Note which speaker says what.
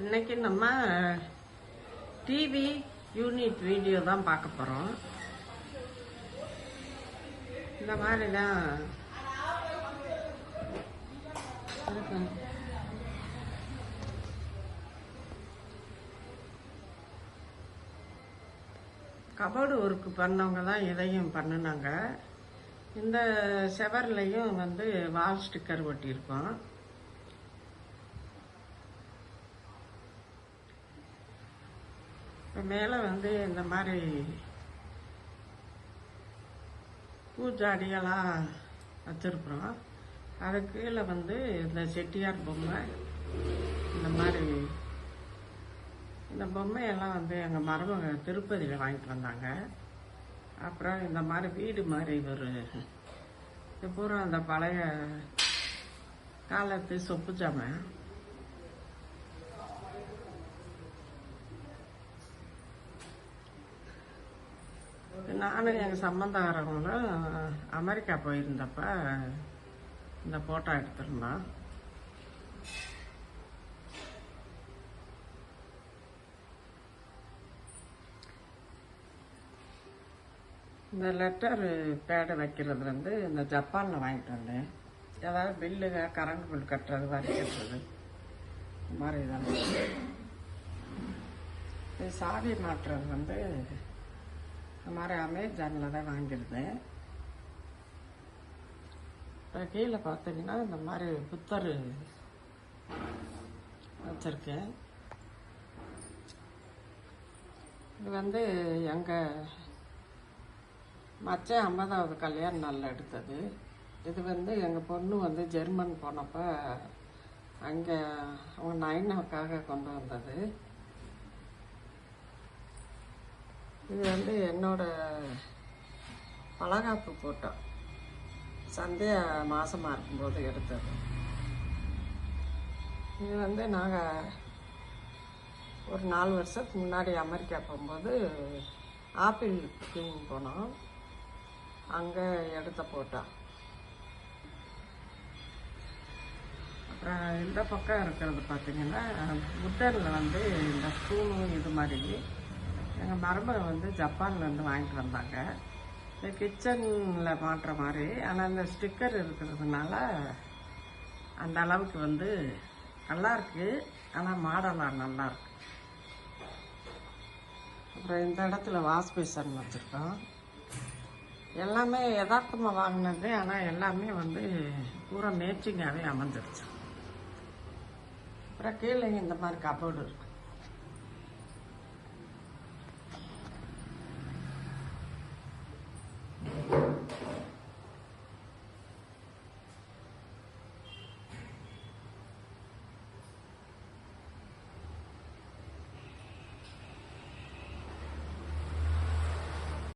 Speaker 1: இன்னைக்கு நம்ம TV unit video தான் பார்க்க போகிறோம் இந்த மாதிரி தான் கபோர்டு ஒர்க்கு பண்ணவங்க தான் இதையும் பண்ணினாங்க. இந்த செவர்லையும் வந்து வால் ஸ்டிக்கர் ஒட்டியிருக்கோம். மேலே வந்து இந்த மாதிரி பூஜாடியெல்லாம் வச்சுருக்குறோம். அது கீழே வந்து இந்த செட்டியார் பொம்மை இந்த மாதிரி இந்த பொம்மையெல்லாம் வந்து எங்கள் மருமக திருப்பதியில் வாங்கிட்டு வந்தாங்க. அப்புறம் இந்த மாதிரி வீடு மாதிரி ஒரு இது பூரா அந்த பழைய காலத்து சொப்பு ஜாமான். நானும் எங்கள் சம்மந்தக்காரங்களும் அமெரிக்கா போயிருந்தப்ப இந்த ஃபோட்டோ எடுத்திருந்தோம். இந்த லெட்டர் பேடை வைக்கிறது வந்து இந்த ஜப்பானில் வாங்கிட்டு வந்தேன். ஏதாவது பில்லுங்க கரண்ட் பில் கட்டுறது வரி கட்டுறது இந்த மாதிரி இதெல்லாம் இது சாவி மாட்டுறது வந்து மாதிரி அமேசானில் தான் வாங்கியிருந்தேன் இப்போ கீழே பார்த்தீங்கன்னா இந்த மாதிரி புத்தர் வச்சுருக்கேன். இது வந்து எங்கள் மச்சை ஐம்பதாவது கல்யாண நாளில் எடுத்தது. இது வந்து எங்கள் பொண்ணு வந்து ஜெர்மன் போனப்போ அங்கே அவங்க நைனாவுக்காக கொண்டு வந்தது. இது வந்து என்னோட பலகாப்பு போட்டோம். சந்தியா மாசமாக இருக்கும்போது எடுத்தது. இது வந்து நாங்கள் ஒரு நாலு வருஷத்துக்கு முன்னாடி அமெரிக்கா போகும்போது ஆப்பிள் பிக்கிங் போனோம். அங்கே எடுத்த போட்டோம் அப்புறம் இந்த பக்கம் இருக்கிறது பார்த்தீங்கன்னா புத்தரில் வந்து இந்த ஸ்பூனும் இது மாதிரி எங்கள் மருமக வந்து ஜப்பான்லேருந்து வாங்கிட்டு வந்தாங்க. இந்த கிச்சனில் மாட்டுற மாதிரி. ஆனால் இந்த ஸ்டிக்கர் இருக்கிறதுனால அந்த அளவுக்கு வந்து நல்லாயிருக்கு ஆனால் மாடலாக நல்லாயிருக்கு அப்புறம் இந்த இடத்துல வாஷ் பேசன் வச்சுருக்கோம். எல்லாமே யதார்த்தமாக வாங்கினது. ஆனால் எல்லாமே வந்து பூரா மேட்சிங்காகவே அமைஞ்சிருச்சு. அப்புறம் கீழே இந்த மாதிரி கபோர்டு இருக்கு.